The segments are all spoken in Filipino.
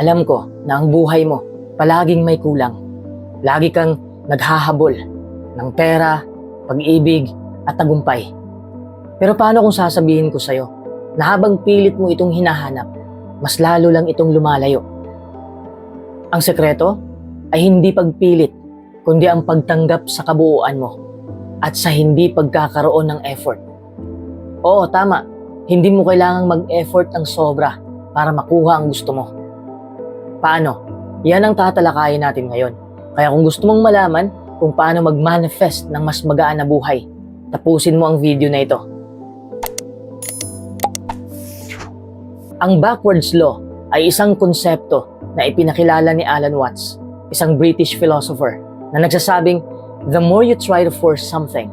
Alam ko na ang buhay mo palaging may kulang. Lagi kang naghahabol ng pera, pag-ibig at tagumpay. Pero paano kung sasabihin ko sa'yo na habang pilit mo itong hinahanap, mas lalo lang itong lumalayo? Ang sekreto ay hindi pagpilit, kundi ang pagtanggap sa kabuuan mo at sa hindi pagkakaroon ng effort. Oo, tama. Hindi mo kailangang mag-effort ng sobra para makuha ang gusto mo. Paano? Yan ang tatalakayin natin ngayon. Kaya kung gusto mong malaman kung paano mag-manifest ng mas magaan na buhay, tapusin mo ang video na ito. Ang backwards law ay isang konsepto na ipinakilala ni Alan Watts, isang British philosopher, na nagsasabing, the more you try to force something,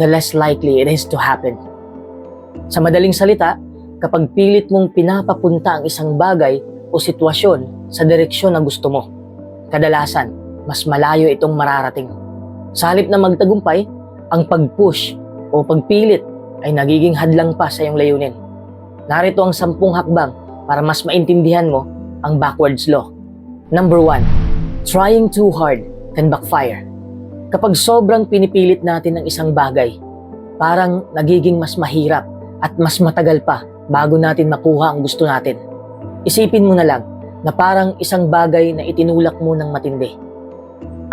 the less likely it is to happen. Sa madaling salita, kapag pilit mong pinapapunta ang isang bagay o sitwasyon sa direksyon na gusto mo, kadalasan, mas malayo itong mararating. Sa halip na magtagumpay, ang pag-push o pagpilit ay nagiging hadlang pa sa iyong layunin. Narito ang sampung hakbang para mas maintindihan mo ang backwards law. Number one, trying too hard can backfire. Kapag sobrang pinipilit natin ang isang bagay, parang nagiging mas mahirap at mas matagal pa bago natin makuha ang gusto natin. Isipin mo na lang na parang isang bagay na itinulak mo ng matindi.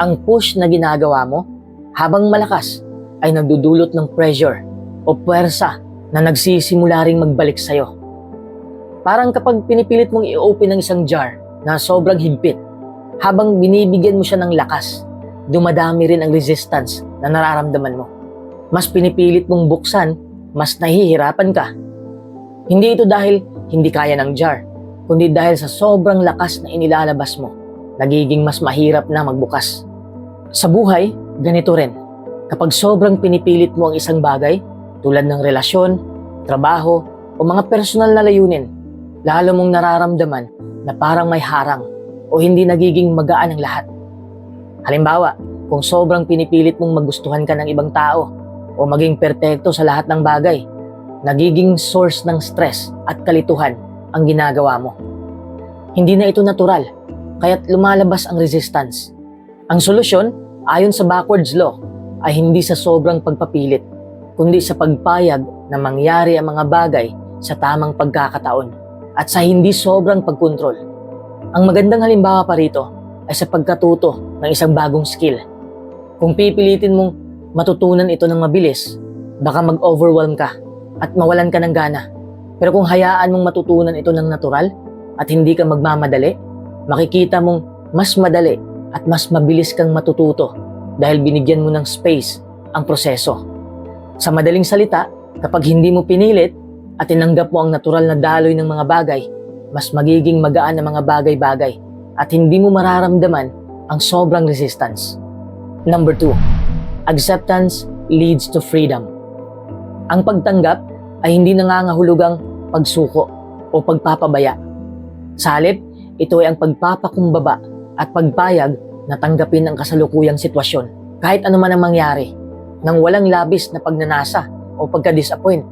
Ang push na ginagawa mo habang malakas ay nagdudulot ng pressure o puwersa na nagsisimula ring magbalik sa'yo. Parang kapag pinipilit mong i-open ng isang jar na sobrang higpit, habang binibigyan mo siya ng lakas, dumadami rin ang resistance na nararamdaman mo. Mas pinipilit mong buksan, mas nahihirapan ka. Hindi ito dahil hindi kaya ng jar, kundi dahil sa sobrang lakas na inilalabas mo, nagiging mas mahirap na magbukas. Sa buhay, ganito rin. Kapag sobrang pinipilit mo ang isang bagay, tulad ng relasyon, trabaho, o mga personal na layunin, lalo mong nararamdaman na parang may harang o hindi nagiging magaan ang lahat. Halimbawa, kung sobrang pinipilit mong magustuhan ka ng ibang tao o maging perpekto sa lahat ng bagay, nagiging source ng stress at kalituhan ang ginagawa mo. Hindi na ito natural, kaya't lumalabas ang resistance. Ang solusyon, ayon sa backwards law, ay hindi sa sobrang pagpapilit, kundi sa pagpayag na mangyari ang mga bagay sa tamang pagkakataon at sa hindi sobrang pagkontrol. Ang magandang halimbawa pa rito ay sa pagkatuto ng isang bagong skill. Kung pipilitin mong matutunan ito ng mabilis, baka mag-overwhelm ka at mawalan ka ng gana. Pero kung hayaan mong matutunan ito ng natural at hindi ka magmamadali, makikita mong mas madali at mas mabilis kang matututo dahil binigyan mo ng space ang proseso. Sa madaling salita, kapag hindi mo pinilit at tinanggap mo ang natural na daloy ng mga bagay, mas magiging magaan ang mga bagay-bagay at hindi mo mararamdaman ang sobrang resistance. Number 2, acceptance leads to freedom. Ang pagtanggap ay hindi nangangahulugang pagsuko o pagpapabaya. Sa halip, ito ay ang pagpapakumbaba at pagpayag na tanggapin ang kasalukuyang sitwasyon kahit ano man ang mangyari nang walang labis na pagnanasa o pagka-disappoint.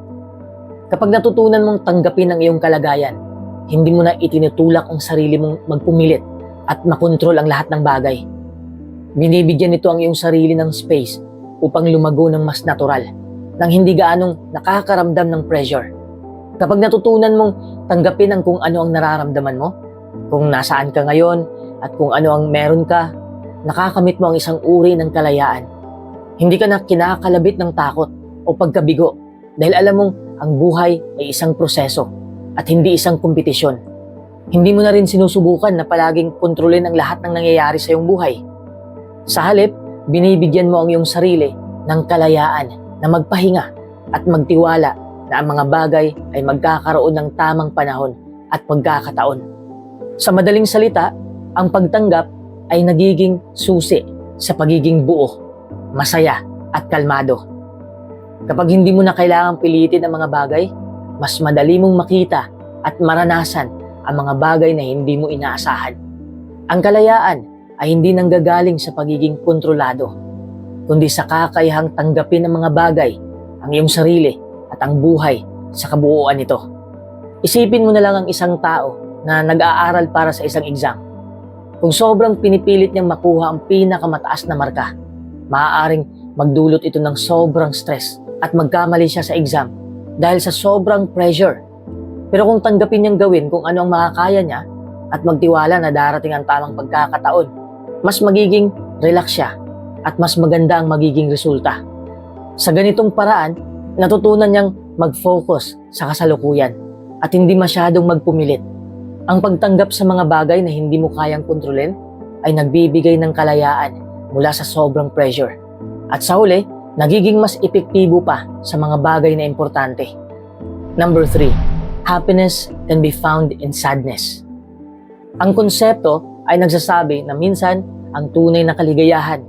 Kapag natutunan mong tanggapin ang iyong kalagayan, hindi mo na itinutulak ang sarili mong magpumilit at makontrol ang lahat ng bagay. Binibigyan nito ang iyong sarili ng space upang lumago ng mas natural, nang hindi gaanong nakakaramdam ng pressure. Kapag natutunan mong tanggapin ang kung ano ang nararamdaman mo, kung nasaan ka ngayon at kung ano ang meron ka, nakakamit mo ang isang uri ng kalayaan. Hindi ka na kinakalabit ng takot o pagkabigo dahil alam mong ang buhay ay isang proseso at hindi isang kompetisyon. Hindi mo na rin sinusubukan na palaging kontrolin ang lahat ng nangyayari sa iyong buhay. Sa halip, binibigyan mo ang iyong sarili ng kalayaan na magpahinga at magtiwala na ang mga bagay ay magkakaroon ng tamang panahon at pagkakataon. Sa madaling salita, ang pagtanggap ay nagiging susi sa pagiging buo, masaya at kalmado. Kapag hindi mo na kailangang pilitin ang mga bagay, mas madali mong makita at maranasan ang mga bagay na hindi mo inaasahan. Ang kalayaan ay hindi nanggagaling sa pagiging kontrolado, kundi sa kakayahang tanggapin ang mga bagay, ang iyong sarili ang buhay sa kabuuan nito. Isipin mo na lang ang isang tao na nag-aaral para sa isang exam. Kung sobrang pinipilit niyang makuha ang pinakamataas na marka, maaaring magdulot ito ng sobrang stress at magkamali siya sa exam dahil sa sobrang pressure. Pero kung tanggapin niyang gawin kung ano ang makakaya niya at magtiwala na darating ang tamang pagkakataon, mas magiging relax siya at mas maganda ang magiging resulta. Sa ganitong paraan, natutunan niyang mag-focus sa kasalukuyan at hindi masyadong magpumilit. Ang pagtanggap sa mga bagay na hindi mo kayang kontrolin ay nagbibigay ng kalayaan mula sa sobrang pressure. At sa huli, nagiging mas epektibo pa sa mga bagay na importante. Number 3. Happiness can be found in sadness. Ang konsepto ay nagsasabi na minsan ang tunay na kaligayahan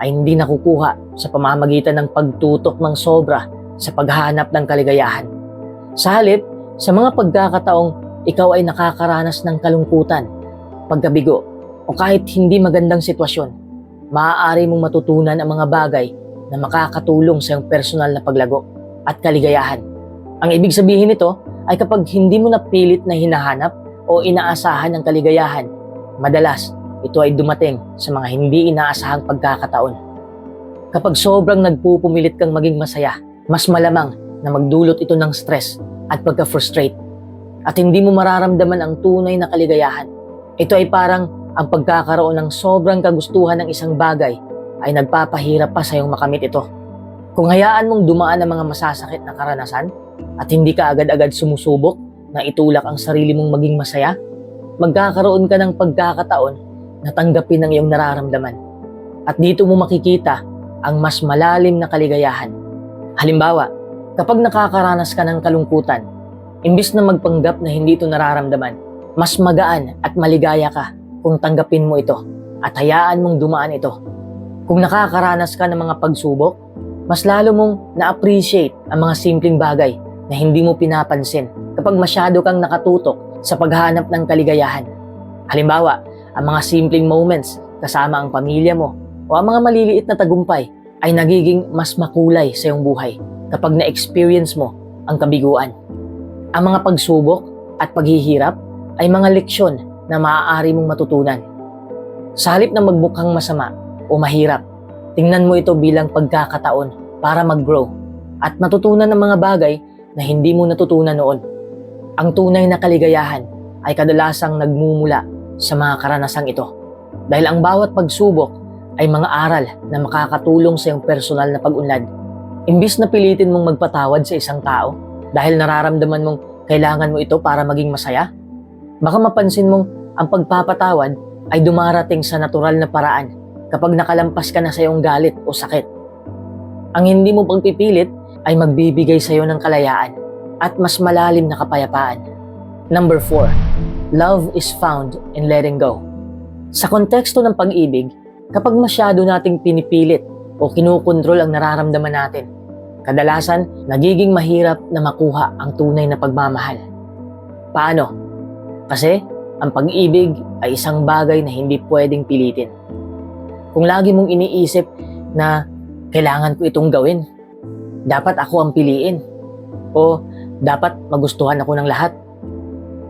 ay hindi nakukuha sa pamamagitan ng pagtutok ng sobra sa paghahanap ng kaligayahan. Sa halip, sa mga pagkakataong ikaw ay nakakaranas ng kalungkutan, pagkabigo, o kahit hindi magandang sitwasyon, maaari mong matutunan ang mga bagay na makakatulong sa iyong personal na paglago at kaligayahan. Ang ibig sabihin nito ay kapag hindi mo napilit na hinahanap o inaasahan ang kaligayahan, madalas ito ay dumating sa mga hindi inaasahang pagkakataon. Kapag sobrang nagpupumilit kang maging masaya, mas malamang na magdulot ito ng stress at pagka-frustrate at hindi mo mararamdaman ang tunay na kaligayahan. Ito ay parang ang pagkakaroon ng sobrang kagustuhan ng isang bagay ay nagpapahirap pa sa iyong makamit ito. Kung hayaan mong dumaan ang mga masasakit na karanasan at hindi ka agad-agad sumusubok na itulak ang sarili mong maging masaya, magkakaroon ka ng pagkakataon na tanggapin ang iyong nararamdaman. At dito mo makikita ang mas malalim na kaligayahan. Halimbawa, kapag nakakaranas ka ng kalungkutan, imbis na magpanggap na hindi ito nararamdaman, mas magaan at maligaya ka kung tanggapin mo ito at hayaan mong dumaan ito. Kung nakakaranas ka ng mga pagsubok, mas lalo mong na-appreciate ang mga simpleng bagay na hindi mo pinapansin kapag masyado kang nakatutok sa paghanap ng kaligayahan. Halimbawa, ang mga simpleng moments kasama ang pamilya mo o ang mga maliliit na tagumpay ay nagiging mas makulay sa iyong buhay kapag na-experience mo ang kabiguan. Ang mga pagsubok at paghihirap ay mga leksyon na maaari mong matutunan. Sa halip na magmukhang masama o mahirap, tingnan mo ito bilang pagkakataon para mag-grow at matutunan ng mga bagay na hindi mo natutunan noon. Ang tunay na kaligayahan ay kadalasang nagmumula sa mga karanasang ito. Dahil ang bawat pagsubok ay mga aral na makakatulong sa iyong personal na pag-unlad. Imbis na pilitin mong magpatawad sa isang tao dahil nararamdaman mong kailangan mo ito para maging masaya, baka mapansin mong ang pagpapatawad ay dumarating sa natural na paraan kapag nakalampas ka na sa iyong galit o sakit. Ang hindi mo pagpipilit ay magbibigay sa iyo ng kalayaan at mas malalim na kapayapaan. Number 4. Love is found in letting go. Sa konteksto ng pag-ibig, kapag masyado nating pinipilit o kinukontrol ang nararamdaman natin, kadalasan nagiging mahirap na makuha ang tunay na pagmamahal. Paano? Kasi ang pag-ibig ay isang bagay na hindi pwedeng pilitin. Kung lagi mong iniisip na kailangan ko itong gawin, dapat ako ang piliin, o dapat magustuhan ako ng lahat,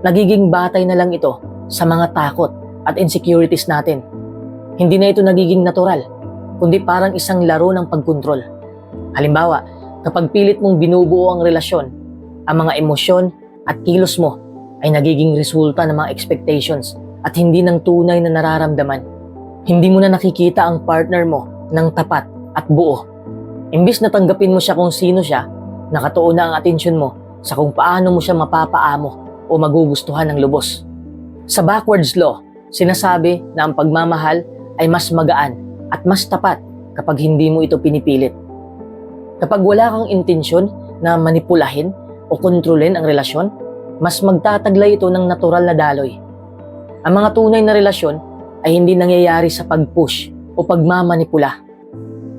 nagiging batay na lang ito sa mga takot at insecurities natin. Hindi na ito nagiging natural, kundi parang isang laro ng pagkontrol. Halimbawa, kapag pilit mong binubuo ang relasyon, ang mga emosyon at kilos mo ay nagiging resulta ng mga expectations at hindi ng tunay na nararamdaman. Hindi mo na nakikita ang partner mo ng tapat at buo. Imbis na tanggapin mo siya kung sino siya, nakatuon na ang atensyon mo sa kung paano mo siya mapapaamo o magugustuhan ng lubos. Sa backwards law, sinasabi na ang pagmamahal ay mas magaan at mas tapat kapag hindi mo ito pinipilit. Kapag wala kang intensyon na manipulahin o kontrolin ang relasyon, mas magtataglay ito ng natural na daloy. Ang mga tunay na relasyon ay hindi nangyayari sa pag-push o pagmamanipula.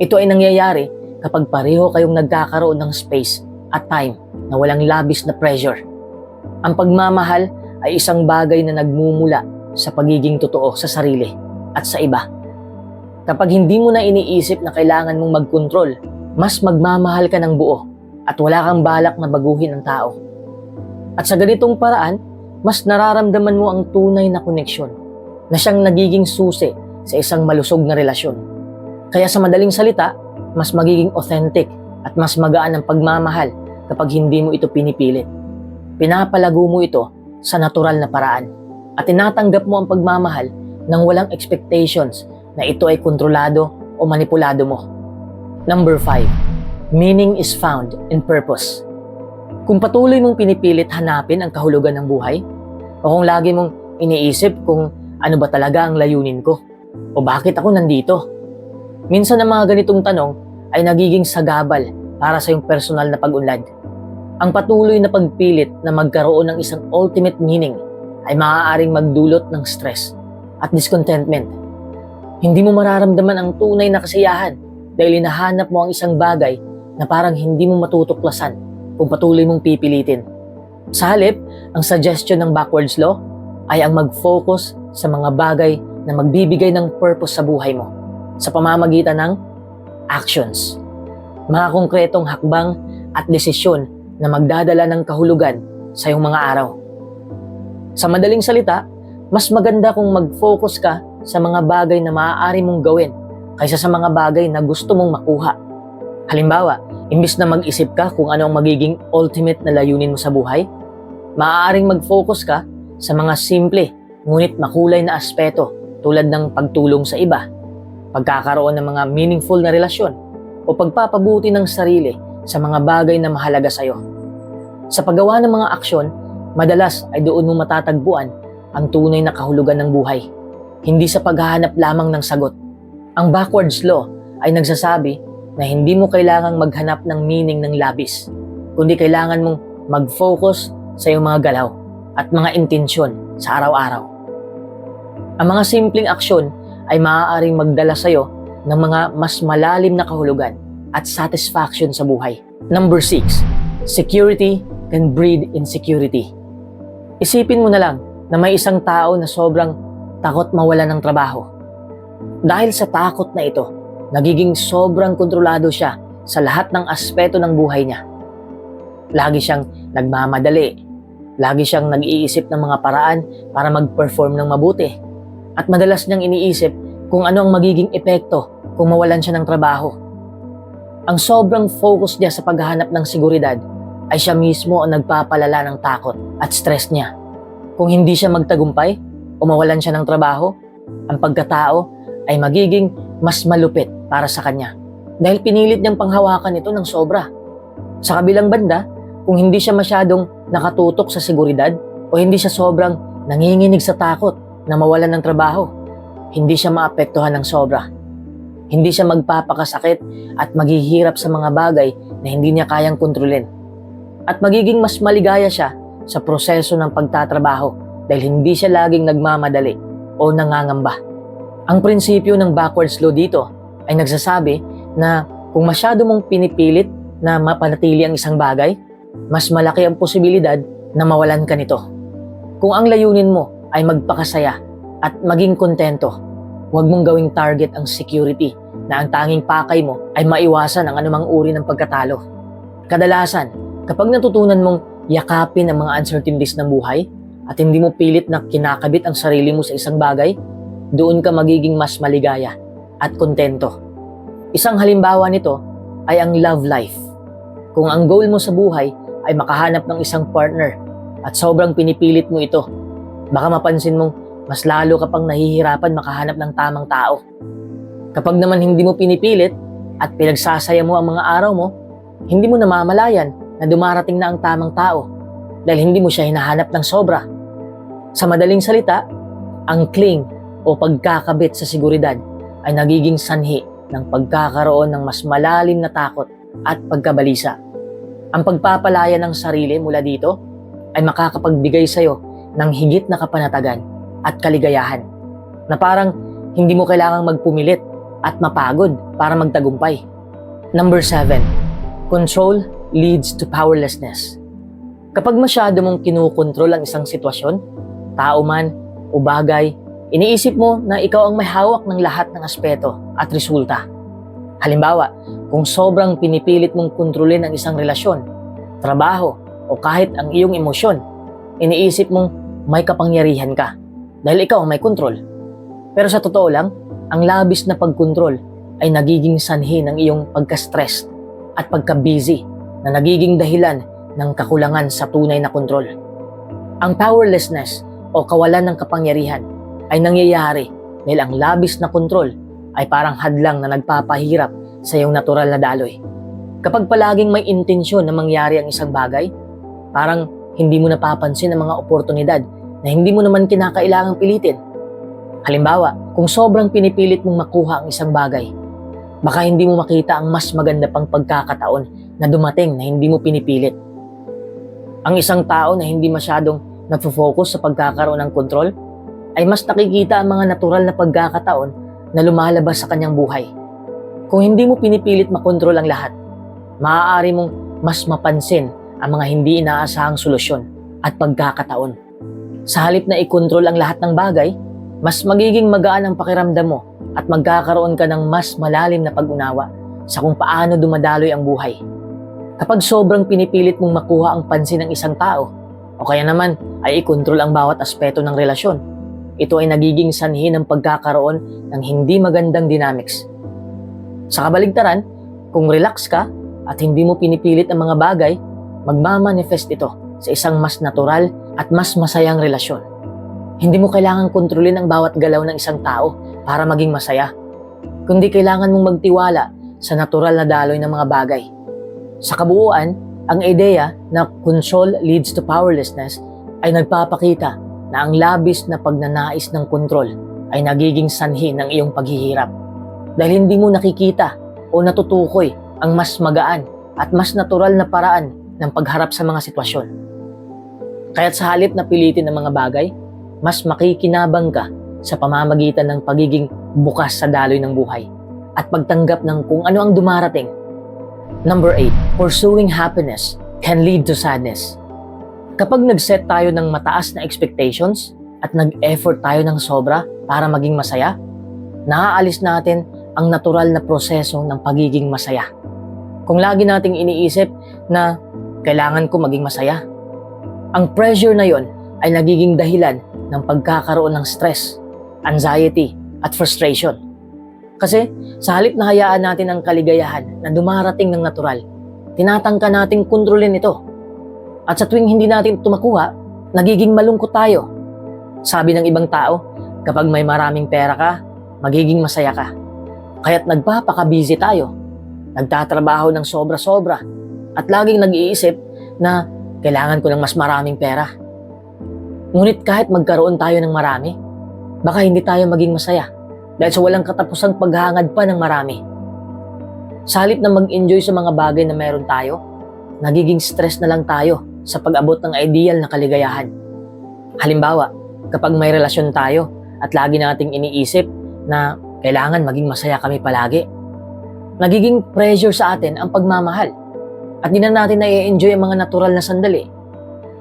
Ito ay nangyayari kapag pareho kayong nagkakaroon ng space at time na walang labis na pressure. Ang pagmamahal ay isang bagay na nagmumula sa pagiging totoo sa sarili at sa iba. Kapag hindi mo na iniisip na kailangan mong magkontrol, mas magmamahal ka ng buo at wala kang balak na baguhin ang tao. At sa ganitong paraan, mas nararamdaman mo ang tunay na koneksyon na siyang nagiging susi sa isang malusog na relasyon. Kaya sa madaling salita, mas magiging authentic at mas magaan ang pagmamahal kapag hindi mo ito pinipilit. Pinapalago mo ito sa natural na paraan at tinatanggap mo ang pagmamahal ng walang expectations na ito ay kontrolado o manipulado mo. Number 5. Meaning is found in purpose. Kung patuloy mong pinipilit hanapin ang kahulugan ng buhay, o kung lagi mong iniisip kung ano ba talaga ang layunin ko, o bakit ako nandito, minsan ang mga ganitong tanong ay nagiging sagabal para sa iyong personal na pag-unlad. Ang patuloy na pagpilit na magkaroon ng isang ultimate meaning ay maaaring magdulot ng stress at discontentment. Hindi mo mararamdaman ang tunay na kasiyahan dahil hinahanap mo ang isang bagay na parang hindi mo matutuklasan kung patuloy mong pipilitin. Sa halip, ang suggestion ng backwards law ay ang mag-focus sa mga bagay na magbibigay ng purpose sa buhay mo sa pamamagitan ng actions. Mga konkretong hakbang at desisyon na magdadala ng kahulugan sa iyong mga araw. Sa madaling salita, mas maganda kung mag-focus ka sa mga bagay na maaari mong gawin kaysa sa mga bagay na gusto mong makuha. Halimbawa, imbis na mag-isip ka kung ano ang magiging ultimate na layunin mo sa buhay, maaaring mag-focus ka sa mga simple ngunit makulay na aspeto tulad ng pagtulong sa iba, pagkakaroon ng mga meaningful na relasyon, o pagpapabuti ng sarili sa mga bagay na mahalaga sa iyo. Sa paggawa ng mga aksyon, madalas ay doon mo matatagpuan ang tunay na kahulugan ng buhay, hindi sa paghahanap lamang ng sagot. Ang backwards law ay nagsasabi na hindi mo kailangang maghanap ng meaning ng labis, kundi kailangan mong mag-focus sa iyong mga galaw at mga intensyon sa araw-araw. Ang mga simpleng aksyon ay maaaring magdala sa iyo ng mga mas malalim na kahulugan at satisfaction sa buhay. Number 6. Security can breed insecurity. Isipin mo na lang na may isang tao na sobrang takot mawala ng trabaho. Dahil sa takot na ito, nagiging sobrang kontrolado siya sa lahat ng aspeto ng buhay niya. Lagi siyang nagmamadali, lagi siyang nag-iisip ng mga paraan para mag-perform ng mabuti. At madalas niyang iniisip kung ano ang magiging epekto kung mawalan siya ng trabaho. Ang sobrang focus niya sa paghahanap ng seguridad ay siya mismo ang nagpapalala ng takot at stress niya. Kung hindi siya magtagumpay o mawalan siya ng trabaho, ang pagkatao ay magiging mas malupit para sa kanya dahil pinilit niyang panghawakan ito ng sobra. Sa kabilang banda, kung hindi siya masyadong nakatutok sa seguridad o hindi siya sobrang nanginginig sa takot na mawalan ng trabaho, hindi siya maapektuhan ng sobra. Hindi siya magpapakasakit at maghihirap sa mga bagay na hindi niya kayang kontrolin. At magiging mas maligaya siya sa proseso ng pagtatrabaho dahil hindi siya laging nagmamadali o nangangamba. Ang prinsipyo ng backwards law dito ay nagsasabi na kung masyado mong pinipilit na mapanatili ang isang bagay, mas malaki ang posibilidad na mawalan ka nito. Kung ang layunin mo ay magpakasaya at maging kontento, huwag mong gawing target ang security na ang tanging pakay mo ay maiwasan ang anumang uri ng pagkatalo. Kadalasan, kapag natutunan mong yakapin ang mga uncertainties ng buhay at hindi mo pilit na kinakabit ang sarili mo sa isang bagay, doon ka magiging mas maligaya at kontento. Isang halimbawa nito ay ang love life. Kung ang goal mo sa buhay ay makahanap ng isang partner at sobrang pinipilit mo ito, baka mapansin mong mas lalo ka pang nahihirapan makahanap ng tamang tao. Kapag naman hindi mo pinipilit at pinagsasaya mo ang mga araw mo, hindi mo namamalayan na dumarating na ang tamang tao dahil hindi mo siya hinahanap ng sobra. Sa madaling salita, ang cling o pagkakabit sa seguridad ay nagiging sanhi ng pagkakaroon ng mas malalim na takot at pagkabalisa. Ang pagpapalaya ng sarili mula dito ay makakapagbigay sa iyo ng higit na kapanatagan at kaligayahan na parang hindi mo kailangang magpumilit at mapagod para magtagumpay. Number 7. Control leads to powerlessness. Kapag masyado mong kinukontrol ang isang sitwasyon, tao man o bagay, iniisip mo na ikaw ang may hawak ng lahat ng aspeto at resulta. Halimbawa, kung sobrang pinipilit mong kontrolin ang isang relasyon, trabaho, o kahit ang iyong emosyon, iniisip mong may kapangyarihan ka dahil ikaw ang may kontrol. Pero sa totoo lang, ang labis na pagkontrol ay nagiging sanhi ng iyong pagka-stress at pagka-busy na nagiging dahilan ng kakulangan sa tunay na kontrol. Ang powerlessness o kawalan ng kapangyarihan ay nangyayari dahil ang labis na kontrol ay parang hadlang na nagpapahirap sa iyong natural na daloy. Kapag palaging may intensyon na mangyari ang isang bagay, parang hindi mo napapansin ang mga oportunidad na hindi mo naman kinakailangang pilitin. Halimbawa, kung sobrang pinipilit mong makuha ang isang bagay, baka hindi mo makita ang mas maganda pang pagkakataon na dumating na hindi mo pinipilit. Ang isang tao na hindi masyadong nagfo-focus sa pagkakaroon ng kontrol ay mas nakikita ang mga natural na pagkakataon na lumalabas sa kanyang buhay. Kung hindi mo pinipilit makontrol ang lahat, maaari mong mas mapansin ang mga hindi inaasahang solusyon at pagkakataon. Sa halip na ikontrol ang lahat ng bagay, mas magiging magaan ang pakiramdam mo at magkakaroon ka ng mas malalim na pag-unawa sa kung paano dumadaloy ang buhay. Kapag sobrang pinipilit mong makuha ang pansin ng isang tao, o kaya naman ay ikontrol ang bawat aspeto ng relasyon, ito ay nagiging sanhi ng pagkakaroon ng hindi magandang dynamics. Sa kabaligtaran, kung relax ka at hindi mo pinipilit ang mga bagay, magmamanifest ito sa isang mas natural at mas masayang relasyon. Hindi mo kailangan kontrolin ang bawat galaw ng isang tao para maging masaya, kundi kailangan mong magtiwala sa natural na daloy ng mga bagay. Sa kabuuan, ang ideya na control leads to powerlessness ay nagpapakita na ang labis na pagnanais ng kontrol ay nagiging sanhi ng iyong paghihirap. Dahil hindi mo nakikita o natutukoy ang mas magaan at mas natural na paraan ng pagharap sa mga sitwasyon. Kaya't sa halip na pilitin ang mga bagay, mas makikinabang ka sa pamamagitan ng pagiging bukas sa daloy ng buhay at pagtanggap ng kung ano ang dumarating. Number 8. Pursuing happiness can lead to sadness. Kapag nag-set tayo ng mataas na expectations at nag-effort tayo ng sobra para maging masaya, naaalis natin ang natural na proseso ng pagiging masaya. Kung lagi nating iniisip na kailangan ko maging masaya, ang pressure na yon ay nagiging dahilan ng pagkakaroon ng stress, anxiety, at frustration. Kasi sa halip na hayaan natin ang kaligayahan na dumarating ng natural, tinatangka nating kontrolin ito. At sa tuwing hindi natin ito makuha, nagiging malungkot tayo. Sabi ng ibang tao, kapag may maraming pera ka, magiging masaya ka. Kaya't nagpapaka-busy tayo. Nagtatrabaho ng sobra-sobra at laging nag-iisip na kailangan ko ng mas maraming pera. Ngunit kahit magkaroon tayo ng marami, baka hindi tayo maging masaya dahil sa walang katapusang paghangad pa ng marami. Sa halip na mag-enjoy sa mga bagay na meron tayo, nagiging stress na lang tayo sa pag-abot ng ideal na kaligayahan. Halimbawa, kapag may relasyon tayo at lagi nating iniisip na kailangan maging masaya kami palagi, nagiging pressure sa atin ang pagmamahal at di na natin na-enjoy ang mga natural na sandali.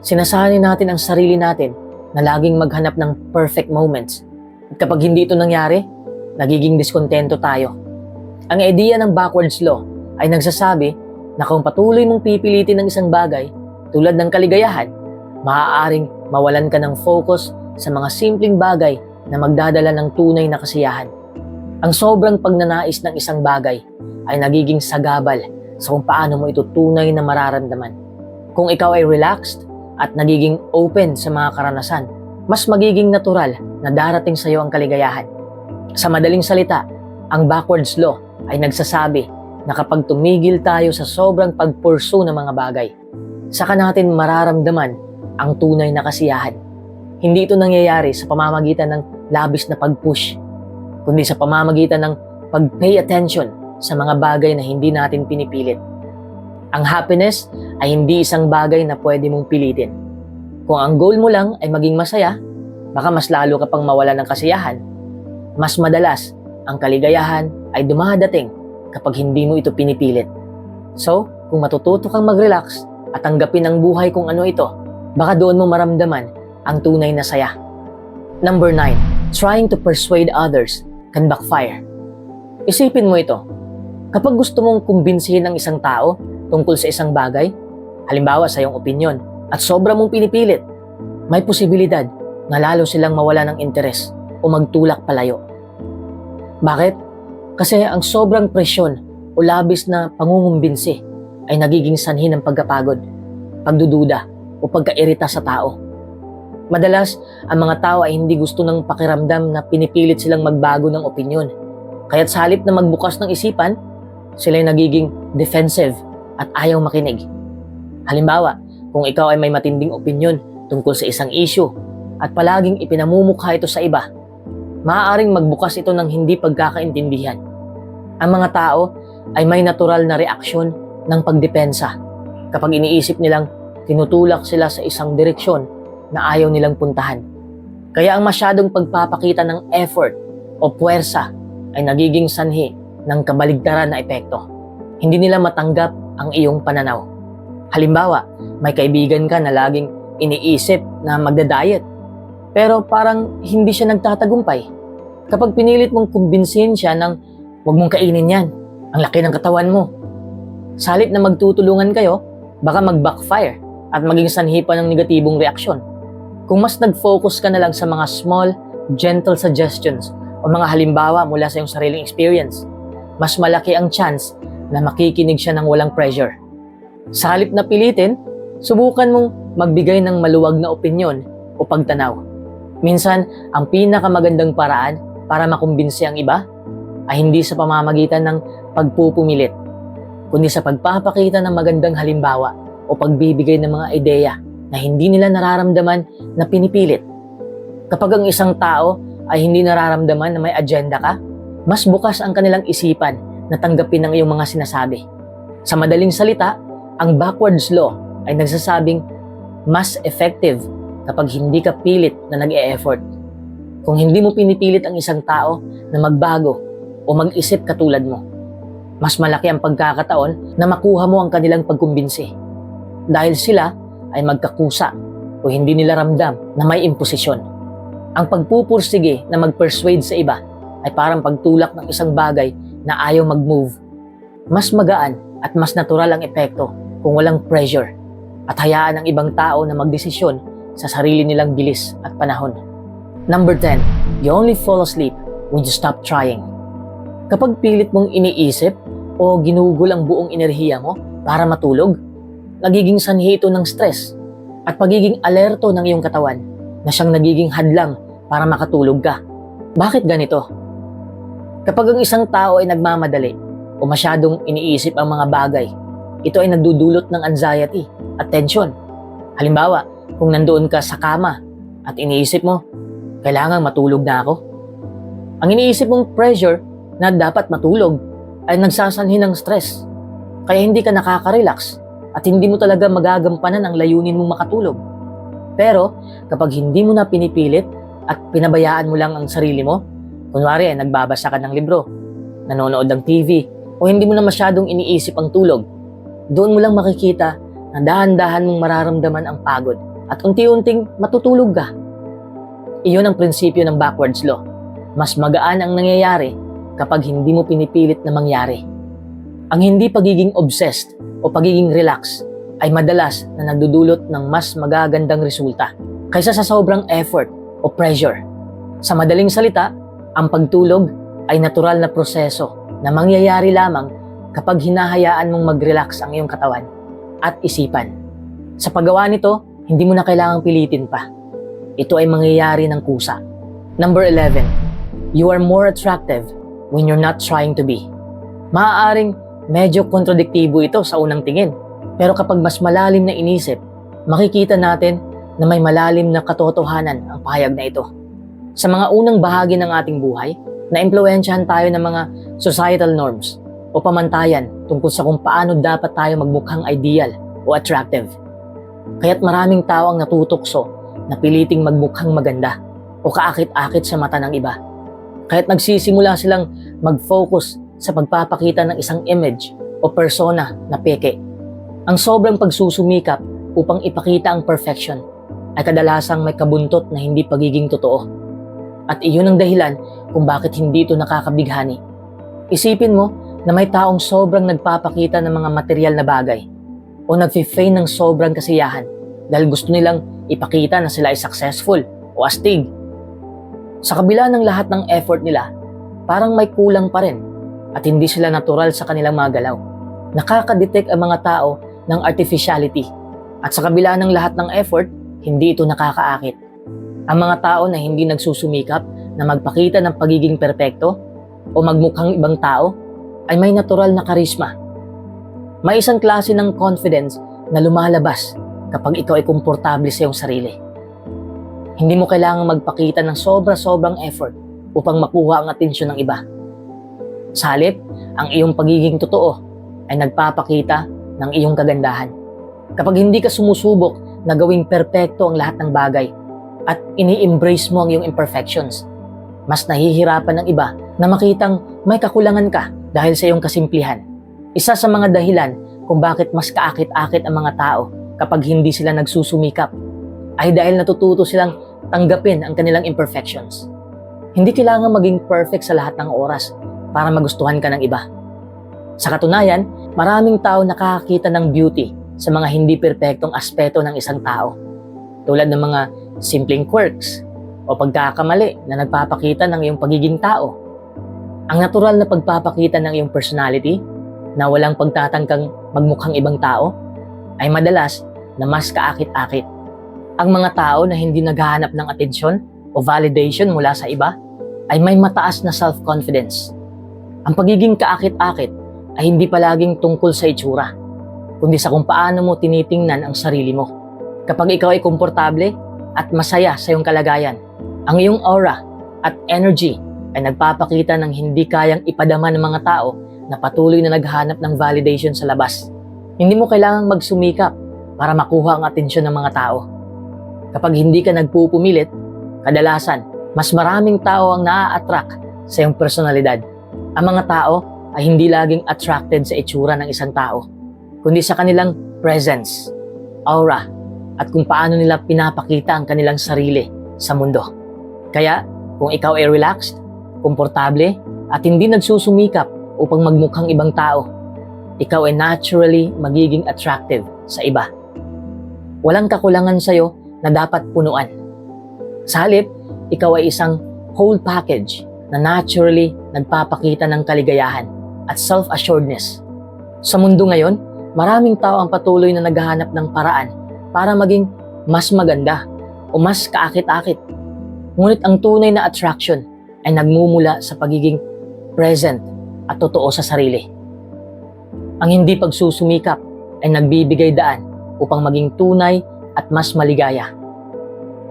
Sinasanay natin ang sarili natin na laging maghanap ng perfect moments. At kapag hindi ito nangyari, nagiging diskontento tayo. Ang ideya ng backwards law ay nagsasabi na kung patuloy mong pipilitin ng isang bagay tulad ng kaligayahan, maaaring mawalan ka ng focus sa mga simpleng bagay na magdadala ng tunay na kasiyahan. Ang sobrang pagnanais ng isang bagay ay nagiging sagabal sa kung paano mo ito tunay na mararamdaman. Kung ikaw ay relaxed at nagiging open sa mga karanasan, mas magiging natural na darating sa iyo ang kaligayahan. Sa madaling salita, ang backwards law ay nagsasabi na kapag tumigil tayo sa sobrang pagpursu ng mga bagay, saka natin mararamdaman ang tunay na kasiyahan. Hindi ito nangyayari sa pamamagitan ng labis na pag-push, kundi sa pamamagitan ng pag-pay attention sa mga bagay na hindi natin pinipilit. Ang happiness ay hindi isang bagay na pwede mong pilitin. Kung ang goal mo lang ay maging masaya, baka mas lalo ka pang mawala ng kasiyahan. Mas madalas, ang kaligayahan ay dumadating kapag hindi mo ito pinipilit. So, kung matututo kang mag-relax at tanggapin ang buhay kung ano ito, baka doon mo maramdaman ang tunay na saya. Number 9. Trying to persuade others can backfire. Isipin mo ito. Kapag gusto mong kumbinsihin ang isang tao tungkol sa isang bagay, halimbawa sa iyong opinion, at sobra mong pinipilit, may posibilidad na lalo silang mawala ng interes o magtulak palayo. Bakit? Kasi ang sobrang presyon o labis na pangungumbinsi ay nagiging sanhi ng pagkapagod, pagdududa o pagkairita sa tao. Madalas, ang mga tao ay hindi gusto ng pakiramdam na pinipilit silang magbago ng opinyon. Kaya't sa halip na magbukas ng isipan, sila ay nagiging defensive at ayaw makinig. Halimbawa, kung ikaw ay may matinding opinyon tungkol sa isang issue at palaging ipinamumukha ito sa iba, maaaring magbukas ito ng hindi pagkakaintindihan. Ang mga tao ay may natural na reaksyon ng pagdepensa kapag iniisip nilang tinutulak sila sa isang direksyon na ayaw nilang puntahan. Kaya ang masyadong pagpapakita ng effort o puwersa ay nagiging sanhi ng kabaligtaran na epekto. Hindi nila matanggap ang iyong pananaw. Halimbawa, may kaibigan ka na laging iniisip na magda-diet pero parang hindi siya nagtatagumpay. Kapag pinilit mong kumbinsin siya ng huwag mong kainin yan, ang laki ng katawan mo. Salit na magtutulungan kayo, baka mag-backfire at maging sanhi pa ng negatibong reaksyon. Kung mas nag-focus ka na lang sa mga small, gentle suggestions o mga halimbawa mula sa iyong sariling experience, mas malaki ang chance na makikinig siya ng walang pressure. Sa halip na pilitin, subukan mong magbigay ng maluwag na opinyon o pagtanaw. Minsan, ang pinakamagandang paraan para makumbinsi ang iba ay hindi sa pamamagitan ng pagpupumilit, kundi sa pagpapakita ng magandang halimbawa o pagbibigay ng mga ideya na hindi nila nararamdaman na pinipilit. Kapag ang isang tao ay hindi nararamdaman na may agenda ka, mas bukas ang kanilang isipan na tanggapin ang iyong mga sinasabi. Sa madaling salita, ang backwards law ay nagsasabing mas effective kapag hindi ka pilit na nag-e-effort. Kung hindi mo pinipilit ang isang tao na magbago o mag-isip katulad mo, mas malaki ang pagkakataon na makuha mo ang kanilang pagkumbinsi. Dahil sila ay magkakusa o hindi nila ramdam na may imposisyon. Ang pagpupursige na mag-persuade sa iba ay parang pagtulak ng isang bagay na ayaw mag-move. Mas magaan at mas natural ang epekto kung walang pressure at hayaan ang ibang tao na magdesisyon sa sarili nilang bilis at panahon. Number 10, you only fall asleep when you stop trying. Kapag pilit mong iniisip o ginugol ang buong enerhiya mo para matulog, nagiging sanhi ito ng stress at pagiging alerto ng iyong katawan na siyang nagiging hadlang para makatulog ka. Bakit ganito? Kapag ang isang tao ay nagmamadali o masyadong iniisip ang mga bagay, ito ay nagdudulot ng anxiety at tension. Halimbawa, kung nandoon ka sa kama at iniisip mo, kailangan matulog na ako. Ang iniisip mong pressure na dapat matulog ay nagsasanhi ng stress. Kaya hindi ka nakaka-relax at hindi mo talaga magagampanan ang layunin mong makatulog. Pero kapag hindi mo na pinipilit at pinabayaan mo lang ang sarili mo, kunwari ay nagbabasa ka ng libro, nanonood ng TV, o hindi mo na masyadong iniisip ang tulog, doon mo lang makikita na dahan-dahan mong mararamdaman ang pagod at unti-unting matutulog ka. Iyon ang prinsipyo ng backwards law. Mas magaan ang nangyayari kapag hindi mo pinipilit na mangyari. Ang hindi pagiging obsessed o pagiging relax ay madalas na nagdudulot ng mas magagandang resulta kaysa sa sobrang effort o pressure. Sa madaling salita, ang pagtulog ay natural na proseso na mangyayari lamang kapag hinahayaan mong mag-relax ang iyong katawan at isipan. Sa paggawa nito, hindi mo na kailangang pilitin pa. Ito ay mangyayari ng kusa. Number 11, you are more attractive when you're not trying to be. Maaaring medyo kontradiktibo ito sa unang tingin. Pero kapag mas malalim na inisip, makikita natin na may malalim na katotohanan ang pahayag na ito. Sa mga unang bahagi ng ating buhay, na-impluensyahan tayo ng mga societal norms o pamantayan tungkol sa kung paano dapat tayo magmukhang ideal o attractive. Kaya't maraming tao ang natutokso na piliting magmukhang maganda o kaakit-akit sa mata ng iba. Kaya't nagsisimula silang mag-focus sa pagpapakita ng isang image o persona na peke. Ang sobrang pagsusumikap upang ipakita ang perfection ay kadalasang may kabuntot na hindi pagiging totoo. At iyon ang dahilan kung bakit hindi ito nakakabighani. Isipin mo na may taong sobrang nagpapakita ng mga material na bagay o nagfi-feign ng sobrang kasiyahan dahil gusto nilang ipakita na sila ay successful o astig. Sa kabila ng lahat ng effort nila, parang may kulang pa rin at hindi sila natural sa kanilang mga galaw. Nakakadetect ang mga tao ng artificiality at sa kabila ng lahat ng effort, hindi ito nakakaakit. Ang mga tao na hindi nagsusumikap na magpakita ng pagiging perpekto o magmukhang ibang tao ay may natural na karisma. May isang klase ng confidence na lumalabas kapag ikaw ay komportable sa iyong sarili. Hindi mo kailangang magpakita ng sobra-sobrang effort upang makuha ang atensyon ng iba. Sa halip, ang iyong pagiging totoo ay nagpapakita ng iyong kagandahan. Kapag hindi ka sumusubok na gawing perpekto ang lahat ng bagay at ini-embrace mo ang iyong imperfections, mas nahihirapan ng iba na makitang may kakulangan ka dahil sa iyong kasimplihan. Isa sa mga dahilan kung bakit mas kaakit-akit ang mga tao kapag hindi sila nagsusumikap ay dahil natututo silang tanggapin ang kanilang imperfections. Hindi kailangan maging perfect sa lahat ng oras para magustuhan ka ng iba. Sa katunayan, maraming tao nakakakita ng beauty sa mga hindi perpektong aspeto ng isang tao. Tulad ng mga simpleng quirks o pagkakamali na nagpapakita ng iyong pagiging tao. Ang natural na pagpapakita ng iyong personality na walang pagtatangkang magmukhang ibang tao ay madalas na mas kaakit-akit. Ang mga tao na hindi naghahanap ng atensyon o validation mula sa iba ay may mataas na self-confidence. Ang pagiging kaakit-akit ay hindi palaging tungkol sa itsura, kundi sa kung paano mo tinitingnan ang sarili mo. Kapag ikaw ay komportable at masaya sa iyong kalagayan, ang iyong aura at energy ay nagpapakita ng hindi kayang ipadama ng mga tao na patuloy na naghahanap ng validation sa labas. Hindi mo kailangang magsumikap para makuha ang atensyon ng mga tao. Kapag hindi ka nagpupumilit, kadalasan, mas maraming tao ang naa-attract sa iyong personalidad. Ang mga tao ay hindi laging attracted sa itsura ng isang tao, kundi sa kanilang presence, aura, at kung paano nila pinapakita ang kanilang sarili sa mundo. Kaya, kung ikaw ay relaxed, komportable, at hindi nagsusumikap upang magmukhang ibang tao, ikaw ay naturally magiging attractive sa iba. Walang kakulangan sa'yo na dapat punuan. Sa halip, ikaw ay isang whole package na naturally nagpapakita ng kaligayahan at self-assuredness. Sa mundo ngayon, maraming tao ang patuloy na naghahanap ng paraan para maging mas maganda o mas kaakit-akit. Ngunit ang tunay na attraction ay nagmumula sa pagiging present at totoo sa sarili. Ang hindi pagsusumikap ay nagbibigay daan upang maging tunay at mas maligaya.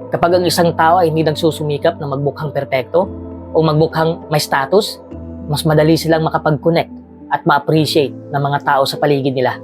Kapag ang isang tao ay hindi nagsusumikap na magmukhang perpekto o magmukhang may status, mas madali silang makapag-connect at ma-appreciate ng mga tao sa paligid nila.